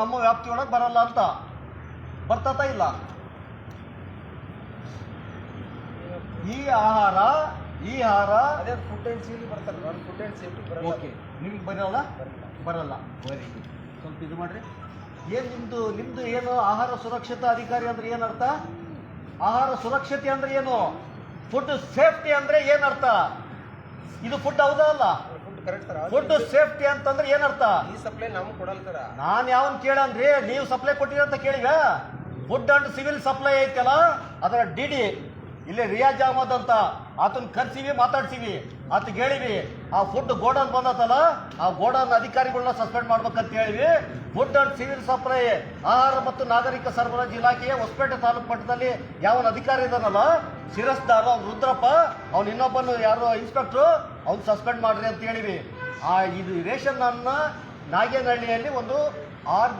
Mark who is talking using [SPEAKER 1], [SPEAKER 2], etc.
[SPEAKER 1] ನಮ್ಮ ವ್ಯಾಪ್ತಿ ಒಳಗೆ ಬರಲ್ಲ ಅಂತ. ಬರ್ತತಾ ಇಲ್ಲ. ಈ ಆಹಾರ ಈ ಆಹಾರ
[SPEAKER 2] ಅದೇ ಫುಡ್ ಅಂಡ್ ಸೇಫ್ಟಿ ಬರ್ತಾರೆ ನಾನು ಫುಡ್ ಅಂಡ್ ಸೇಫ್ಟಿ ಬರಲ್ಲ.
[SPEAKER 1] ಓಕೆ ನಿಮ್ಗೆ ಬರಲ್ಲ?
[SPEAKER 2] ಬರಲ್ಲ.
[SPEAKER 1] ಬರಲ್ಲ. ವೆರಿ ಗುಡ್ ಸ್ವಲ್ಪ ಇದು ಮಾಡ್ರಿ. ಏನು ನಿಮ್ದು ನಿಮ್ದು ಏನು ಆಹಾರ ಸುರಕ್ಷತಾ ಅಧಿಕಾರಿ ಅಂದ್ರೆ ಏನರ್ಥ ಆಹಾರ ಸುರಕ್ಷತೆ ಅಂದ್ರೆ ಏನು? ಫುಡ್ ಸೇಫ್ಟಿ ಅಂದ್ರೆ ಏನರ್ಥ ಇದು ಫುಡ್ ಹೌದಾ ಅಲ್ಲ?
[SPEAKER 2] ಫುಡ್
[SPEAKER 1] ಸೇಫ್ಟಿ ಅಂತಂದ್ರೆ ಏನರ್ಥ?
[SPEAKER 2] ಈ ಸಪ್ಲೈ ನಮ್ಗೆ ಕೊಡಲ್ಲ ಸರ.
[SPEAKER 1] ನಾನು ಯಾವನ್ ಕೇಳನ್ರಿ ನೀವು ಸಪ್ಲೈ ಕೊಟ್ಟಿರಂತ ಅಂತ ಕೇಳಿವ ಫುಡ್ ಅಂಡ್ ಸಿವಿಲ್ ಸಪ್ಲೈ ಐತಲ್ಲ ಅದರ ಡಿ ಡಿ ಇಲ್ಲಿ ರಿಯಾಜ್ ಅಹಮದ್ ಅಂತ ಆತನ ಕರ್ಸಿವಿ, ಮಾತಾಡ್ಸಿವಿ, ಆತ ಹೇಳಿವಿ, ಆ ಫುಡ್ ಗೋಡನ್ ಬಂದತಲ್ಲ ಆ ಗೋಡನ್ ಅಧಿಕಾರಿಗಳನ್ನ ಸಸ್ಪೆಂಡ್ ಮಾಡ್ಬೇಕಂತ ಹೇಳಿವಿ. ಫುಡ್ ಅಂಡ್ ಸಿವಿಲ್ ಸಪ್ಲೈ ಆಹಾರ ಮತ್ತು ನಾಗರಿಕ ಸರಬರಾಜು ಇಲಾಖೆಯ ಹೊಸಪೇಟೆ ತಾಲೂಕು ಮಟ್ಟದಲ್ಲಿ ಯಾವನ ಅಧಿಕಾರಿ ಇದಾನಲ್ಲ? ಶಿರಸ್ದಾರ ಅವ್ನು ರುದ್ರಪ್ಪ, ಅವ್ನು ಇನ್ನೊಬ್ಬನು ಯಾರು ಇನ್ಸ್ಪೆಕ್ಟ್ರು ಅವ್ನು ಸಸ್ಪೆಂಡ್ ಮಾಡ್ರಿ ಅಂತ ಹೇಳಿವಿ. ಆ, ಇದು ರೇಷನ್ ಅನ್ನ ನಾಗೇನಹಳ್ಳಿಯಲ್ಲಿ ಒಂದು ಆರ್